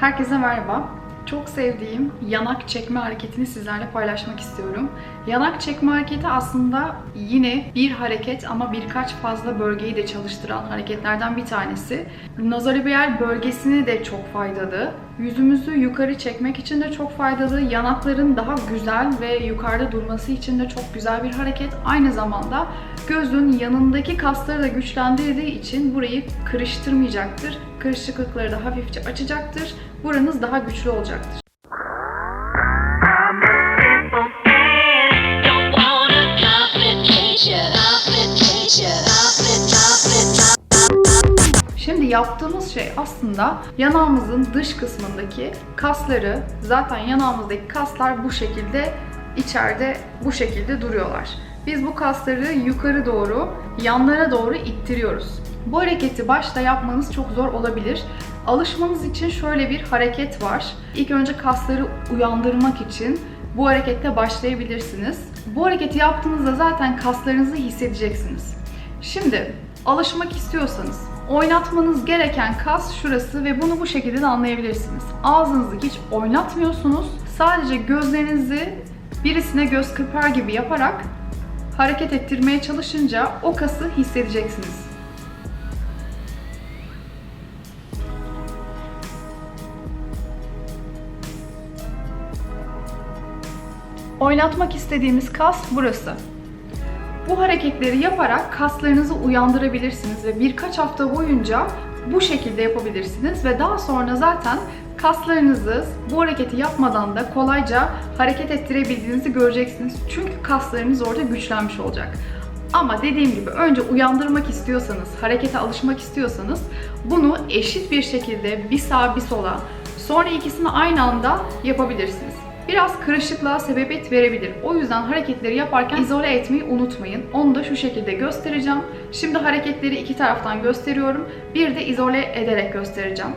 Herkese merhaba. Çok sevdiğim yanak çekme hareketini sizlerle paylaşmak istiyorum. Yanak çekme hareketi aslında yine bir hareket ama birkaç fazla bölgeyi de çalıştıran hareketlerden bir tanesi. Nazaribiyel bölgesini de çok faydalı. Yüzümüzü yukarı çekmek için de çok faydalı. Yanakların daha güzel ve yukarıda durması için de çok güzel bir hareket. Aynı zamanda gözün yanındaki kasları da güçlendirdiği için burayı kırıştırmayacaktır. Kırışıklıkları da hafifçe açacaktır. Buranız daha güçlü olacaktır. Şimdi yaptığımız şey aslında yanağımızın dış kısmındaki kasları, zaten yanağımızdaki kaslar bu şekilde içeride bu şekilde duruyorlar. Biz bu kasları yukarı doğru, yanlara doğru ittiriyoruz. Bu hareketi başta yapmanız çok zor olabilir. Alışmanız için şöyle bir hareket var. İlk önce kasları uyandırmak için bu harekette başlayabilirsiniz. Bu hareketi yaptığınızda zaten kaslarınızı hissedeceksiniz. Şimdi alışmak istiyorsanız oynatmanız gereken kas şurası ve bunu bu şekilde de anlayabilirsiniz. Ağzınızı hiç oynatmıyorsunuz. Sadece gözlerinizi birisine göz kırpar gibi yaparak hareket ettirmeye çalışınca o kası hissedeceksiniz. Oynatmak istediğimiz kas burası. Bu hareketleri yaparak kaslarınızı uyandırabilirsiniz ve birkaç hafta boyunca bu şekilde yapabilirsiniz ve daha sonra zaten kaslarınızı bu hareketi yapmadan da kolayca hareket ettirebildiğinizi göreceksiniz. Çünkü kaslarınız orada güçlenmiş olacak. Ama dediğim gibi önce uyandırmak istiyorsanız, harekete alışmak istiyorsanız bunu eşit bir şekilde bir sağa bir sola sonra ikisini aynı anda yapabilirsiniz biraz kırışıklığa sebebiyet verebilir. O yüzden hareketleri yaparken izole etmeyi unutmayın. Onu da şu şekilde göstereceğim. Şimdi hareketleri iki taraftan gösteriyorum. Bir de izole ederek göstereceğim.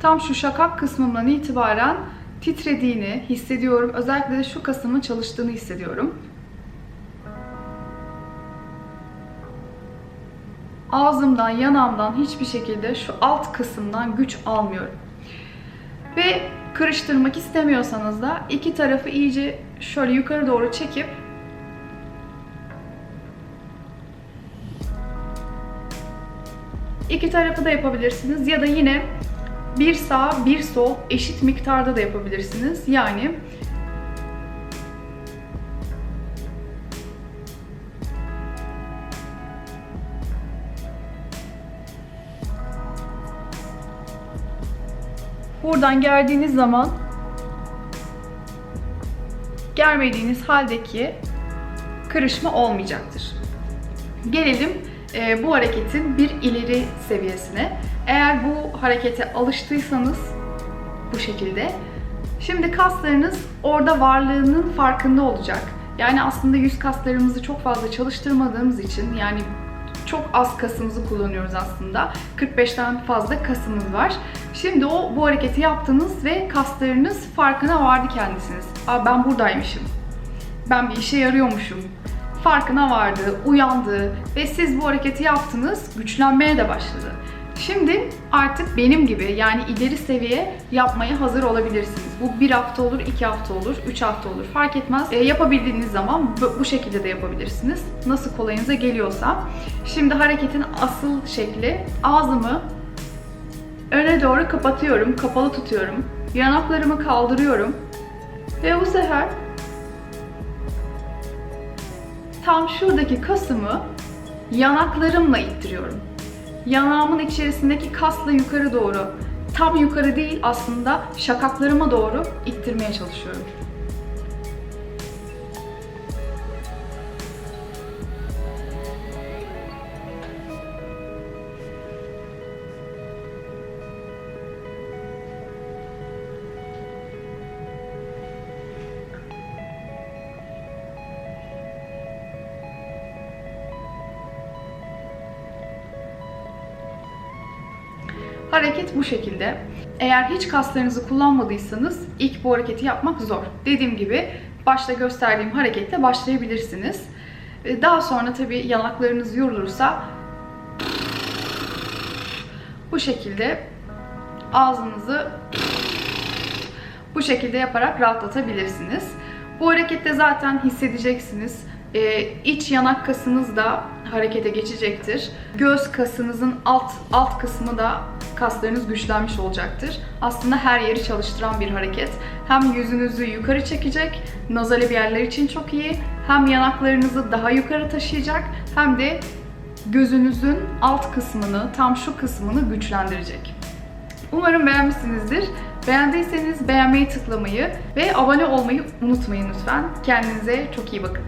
Tam şu şakak kısmından itibaren titrediğini hissediyorum. Özellikle de şu kasımın çalıştığını hissediyorum. Ağzımdan, yanağımdan hiçbir şekilde şu alt kısımdan güç almıyorum. Ve kırıştırmak istemiyorsanız da iki tarafı iyice şöyle yukarı doğru çekip iki tarafı da yapabilirsiniz ya da yine bir sağ bir sol eşit miktarda da yapabilirsiniz. Yani Buradan gerdiğiniz zaman germediğiniz haldeki kırışma olmayacaktır. Gelelim e, bu hareketin bir ileri seviyesine. Eğer bu harekete alıştıysanız bu şekilde şimdi kaslarınız orada varlığının farkında olacak. Yani aslında yüz kaslarımızı çok fazla çalıştırmadığımız için yani çok az kasımızı kullanıyoruz aslında. 45'ten fazla kasımız var. Şimdi o bu hareketi yaptınız ve kaslarınız farkına vardı kendisiniz. Aa ben buradaymışım. Ben bir işe yarıyormuşum. Farkına vardı, uyandı ve siz bu hareketi yaptınız, güçlenmeye de başladı. Şimdi artık benim gibi yani ileri seviye yapmaya hazır olabilirsiniz. Bu bir hafta olur, iki hafta olur, üç hafta olur fark etmez. E, yapabildiğiniz zaman bu, bu şekilde de yapabilirsiniz. Nasıl kolayınıza geliyorsa. Şimdi hareketin asıl şekli ağzımı öne doğru kapatıyorum, kapalı tutuyorum. Yanaklarımı kaldırıyorum. Ve bu sefer tam şuradaki kasımı yanaklarımla ittiriyorum yanağımın içerisindeki kasla yukarı doğru, tam yukarı değil aslında şakaklarıma doğru ittirmeye çalışıyorum. Hareket bu şekilde. Eğer hiç kaslarınızı kullanmadıysanız ilk bu hareketi yapmak zor. Dediğim gibi başta gösterdiğim hareketle başlayabilirsiniz. E, Daha sonra tabii yanaklarınız yorulursa bu şekilde ağzınızı bu şekilde yaparak rahatlatabilirsiniz. Bu harekette zaten hissedeceksiniz. Ee, iç yanak kasınız da harekete geçecektir. Göz kasınızın alt alt kısmı da kaslarınız güçlenmiş olacaktır. Aslında her yeri çalıştıran bir hareket. Hem yüzünüzü yukarı çekecek, nazali bir yerler için çok iyi. Hem yanaklarınızı daha yukarı taşıyacak, hem de gözünüzün alt kısmını, tam şu kısmını güçlendirecek. Umarım beğenmişsinizdir. Beğendiyseniz beğenmeyi tıklamayı ve abone olmayı unutmayın lütfen. Kendinize çok iyi bakın.